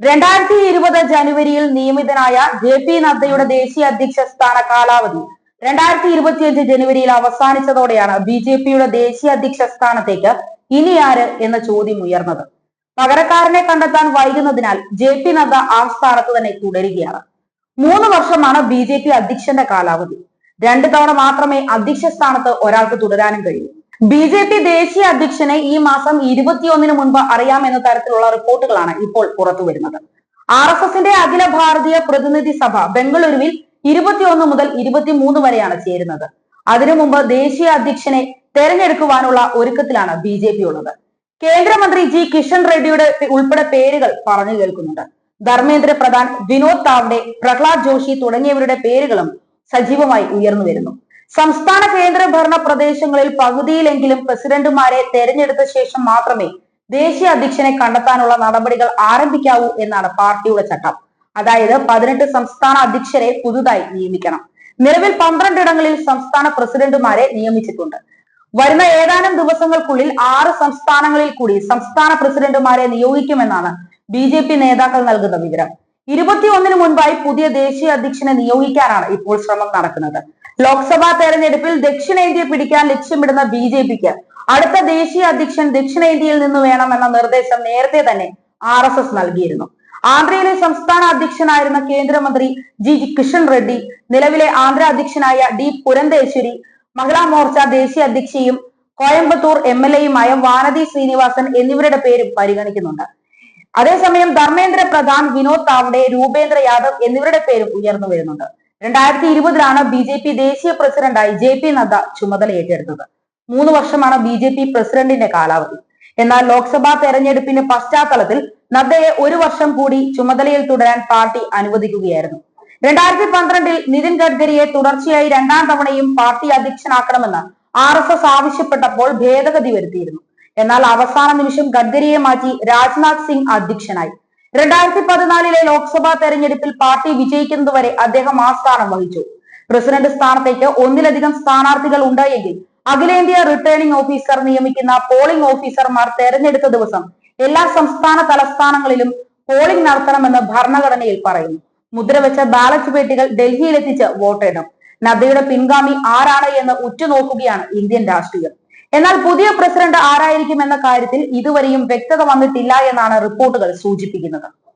രണ്ടായിരത്തി ഇരുപത് ജനുവരിയിൽ നിയമിതനായ ജെ പി നദ്ദയുടെ ദേശീയ അധ്യക്ഷ സ്ഥാന കാലാവധി രണ്ടായിരത്തി ഇരുപത്തിയഞ്ച് ജനുവരിയിൽ അവസാനിച്ചതോടെയാണ് ബി ജെ പിയുടെ ദേശീയ അധ്യക്ഷ സ്ഥാനത്തേക്ക് ഇനി ആര് എന്ന ചോദ്യം ഉയർന്നത്. പകരക്കാരനെ കണ്ടെത്താൻ വൈകുന്നതിനാൽ ജെ പി നദ്ദ ആ സ്ഥാനത്ത് തന്നെ തുടരുകയാണ്. മൂന്ന് വർഷമാണ് ബി ജെ പി അധ്യക്ഷന്റെ കാലാവധി. രണ്ടു തവണ മാത്രമേ അധ്യക്ഷ സ്ഥാനത്ത് ഒരാൾക്ക് തുടരാനും കഴിയൂ. ബി ജെ പി ദേശീയ അധ്യക്ഷനെ ഈ മാസം ഇരുപത്തിയൊന്നിന് മുൻപ് അറിയാമെന്ന തരത്തിലുള്ള റിപ്പോർട്ടുകളാണ് ഇപ്പോൾ പുറത്തു വരുന്നത്. ആർ എസ് എസിന്റെ അഖില ഭാരതീയ പ്രതിനിധി സഭ ബംഗളൂരുവിൽ ഇരുപത്തിയൊന്ന് മുതൽ ഇരുപത്തിമൂന്ന് വരെയാണ് ചേരുന്നത്. അതിനു മുമ്പ് ദേശീയ അധ്യക്ഷനെ തെരഞ്ഞെടുക്കുവാനുള്ള ഒരുക്കത്തിലാണ് ബി ജെ പി ഉള്ളത്. കേന്ദ്രമന്ത്രി ജി കിഷൻ റെഡ്ഡിയുടെ ഉൾപ്പെടെ പേരുകൾ പറഞ്ഞു കേൾക്കുന്നുണ്ട്. ധർമ്മേന്ദ്ര പ്രധാൻ വിനോദ് താവ്ഡെ പ്രഹ്ലാദ് ജോഷി തുടങ്ങിയവരുടെ പേരുകളും സജീവമായി ഉയർന്നു വരുന്നു. സംസ്ഥാന കേന്ദ്ര ഭരണ പ്രദേശങ്ങളിൽ പകുതിയിലെങ്കിലും പ്രസിഡന്റുമാരെ തെരഞ്ഞെടുത്ത ശേഷം മാത്രമേ ദേശീയ അധ്യക്ഷനെ കണ്ടെത്താനുള്ള നടപടികൾ ആരംഭിക്കാവൂ എന്നാണ് പാർട്ടിയുടെ ചട്ടം. അതായത് പതിനെട്ട് സംസ്ഥാന അധ്യക്ഷരെ പുതുതായി നിയമിക്കണം. നിലവിൽ പന്ത്രണ്ടിടങ്ങളിൽ സംസ്ഥാന പ്രസിഡന്റുമാരെ നിയമിച്ചിട്ടുണ്ട്. വരുന്ന ഏതാനും ദിവസങ്ങൾക്കുള്ളിൽ ആറ് സംസ്ഥാനങ്ങളിൽ കൂടി സംസ്ഥാന പ്രസിഡന്റുമാരെ നിയോഗിക്കുമെന്നാണ് ബി ജെ പി നേതാക്കൾ നൽകുന്ന വിവരം. ഇരുപത്തിയൊന്നിന് മുൻപായി പുതിയ ദേശീയ അധ്യക്ഷനെ നിയോഗിക്കാനാണ് ഇപ്പോൾ ശ്രമം നടക്കുന്നത്. ലോക്സഭാ തെരഞ്ഞെടുപ്പിൽ ദക്ഷിണേന്ത്യ പിടിക്കാൻ ലക്ഷ്യമിടുന്ന ബി ജെ പിക്ക് അടുത്ത ദേശീയ അധ്യക്ഷൻ ദക്ഷിണേന്ത്യയിൽ നിന്ന് വേണമെന്ന നിർദ്ദേശം നേരത്തെ തന്നെ ആർ എസ് എസ് നൽകിയിരുന്നു. ആന്ധ്രയിലെ സംസ്ഥാന അധ്യക്ഷനായിരുന്ന കേന്ദ്രമന്ത്രി ജി കിഷൻ റെഡ്ഡി നിലവിലെ ആന്ധ്ര അധ്യക്ഷനായ ഡി പുരന്തേശ്വരി മഹിളാ മോർച്ച ദേശീയ അധ്യക്ഷയും കോയമ്പത്തൂർ എം എൽ എയുമായ വാനതി ശ്രീനിവാസൻ എന്നിവരുടെ പേരും പരിഗണിക്കുന്നുണ്ട്. അതേസമയം ധർമ്മേന്ദ്ര പ്രധാൻ വിനോദ് താവ്ഡെ രൂപേന്ദ്ര യാദവ് എന്നിവരുടെ പേരും ഉയർന്നു വരുന്നുണ്ട്. രണ്ടായിരത്തി ഇരുപതിലാണ് ബി ജെ പി ദേശീയ പ്രസിഡന്റായി ജെ പി നദ്ദ ചുമതല ഏറ്റെടുത്തത്. മൂന്ന് വർഷമാണ് ബി ജെ പി പ്രസിഡന്റിന്റെ കാലാവധി. എന്നാൽ ലോക്സഭാ തെരഞ്ഞെടുപ്പിന്റെ പശ്ചാത്തലത്തിൽ നദ്ദയെ ഒരു വർഷം കൂടി ചുമതലയിൽ തുടരാൻ പാർട്ടി അനുവദിക്കുകയായിരുന്നു. രണ്ടായിരത്തി പന്ത്രണ്ടിൽ നിതിൻ ഗഡ്കരിയെ തുടർച്ചയായി രണ്ടാം തവണയും പാർട്ടി അധ്യക്ഷനാക്കണമെന്ന് ആർ എസ് എസ് ആവശ്യപ്പെട്ടപ്പോൾ ഭേദഗതി വരുത്തിയിരുന്നു. എന്നാൽ അവസാന നിമിഷം ഗഡ്കരിയെ മാറ്റി രാജ്നാഥ് സിംഗ് അധ്യക്ഷനായി. രണ്ടായിരത്തി പതിനാലിലെ ലോക്സഭാ തെരഞ്ഞെടുപ്പിൽ പാർട്ടി വിജയിക്കുന്നതുവരെ അദ്ദേഹം ആ സ്ഥാനം വഹിച്ചു. പ്രസിഡന്റ് സ്ഥാനത്തേക്ക് ഒന്നിലധികം സ്ഥാനാർത്ഥികൾ ഉണ്ടായെങ്കിൽ അഖിലേന്ത്യാ റിട്ടേണിംഗ് ഓഫീസർ നിയമിക്കുന്ന പോളിംഗ് ഓഫീസർമാർ തെരഞ്ഞെടുത്ത ദിവസം എല്ലാ സംസ്ഥാന തലസ്ഥാനങ്ങളിലും പോളിംഗ് നടത്തണമെന്ന് ഭരണഘടനയിൽ പറയുന്നു. മുദ്രവെച്ച ബാലറ്റ് പെട്ടികൾ ഡൽഹിയിലെത്തിച്ച് വോട്ടിടും. നദ്ദയുടെ പിൻഗാമി ആരാണ് എന്ന് ഉറ്റുനോക്കുകയാണ് ഇന്ത്യൻ രാഷ്ട്രീയം. എന്നാൽ പുതിയ പ്രസിഡന്റ് ആരായിരിക്കും എന്ന കാര്യത്തിൽ ഇതുവരെയും വ്യക്തത വന്നിട്ടില്ല എന്നാണ് റിപ്പോർട്ടുകൾ സൂചിപ്പിക്കുന്നത്.